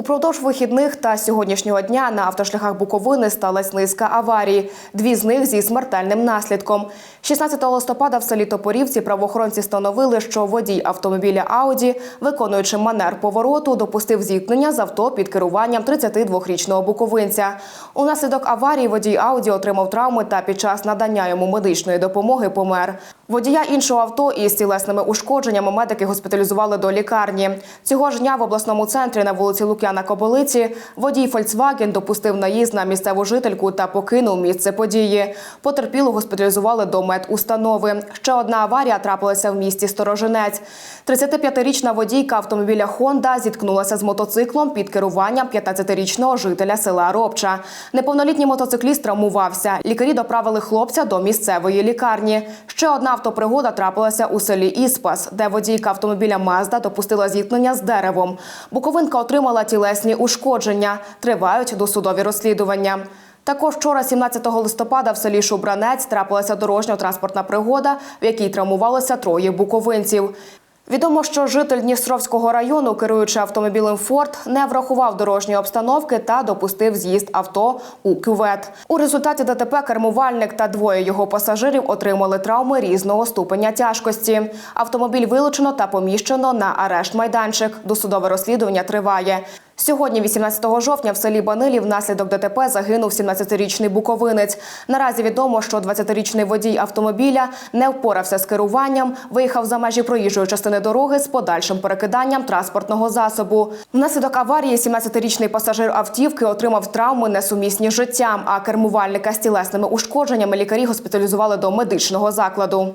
Упродовж вихідних та сьогоднішнього дня на автошляхах Буковини сталася низка аварій. Дві з них зі смертельним наслідком. 16 листопада в селі Топорівці правоохоронці встановили, що водій автомобіля Ауді, виконуючи манер повороту, допустив зіткнення з авто під керуванням 32-річного буковинця. Унаслідок аварії водій Ауді отримав травми та під час надання йому медичної допомоги помер. Водія іншого авто із тілесними ушкодженнями медики госпіталізували до лікарні. Цього ж дня в обласному центрі на вулиці Лук'яна Кобилиці водій Фольксваген допустив наїзд на місцеву жительку та покинув місце події. Потерпілу госпіталізували до медустанови. Ще одна аварія трапилася в місті Сторожинець. 35-річна водійка автомобіля Хонда зіткнулася з мотоциклом під керуванням 15-річного жителя села Робча. Неповнолітній мотоцикліст травмувався. Лікарі доправили хлопця до місцевої лікарні. Ще одна автопригода трапилася у селі Іспас, де водійка автомобіля Мазда допустила зіткнення з деревом. Буковинка отримала тілесні ушкодження. Тривають досудові розслідування. Також вчора, 17 листопада, в селі Шубранець трапилася дорожньо-транспортна пригода, в якій травмувалося троє буковинців. Відомо, що житель Дністровського району, керуючи автомобілем Форд, не врахував дорожньої обстановки та допустив з'їзд авто у кювет. У результаті ДТП кермувальник та двоє його пасажирів отримали травми різного ступеня тяжкості. Автомобіль вилучено та поміщено на арешт майданчик. Досудове розслідування триває. Сьогодні, 18 жовтня, в селі Банилів внаслідок ДТП загинув 17-річний буковинець. Наразі відомо, що 20-річний водій автомобіля не впорався з керуванням, виїхав за межі проїжджої частини дороги з подальшим перекиданням транспортного засобу. Внаслідок аварії 17-річний пасажир автівки отримав травми несумісні з життям, а кермувальника з тілесними ушкодженнями лікарі госпіталізували до медичного закладу.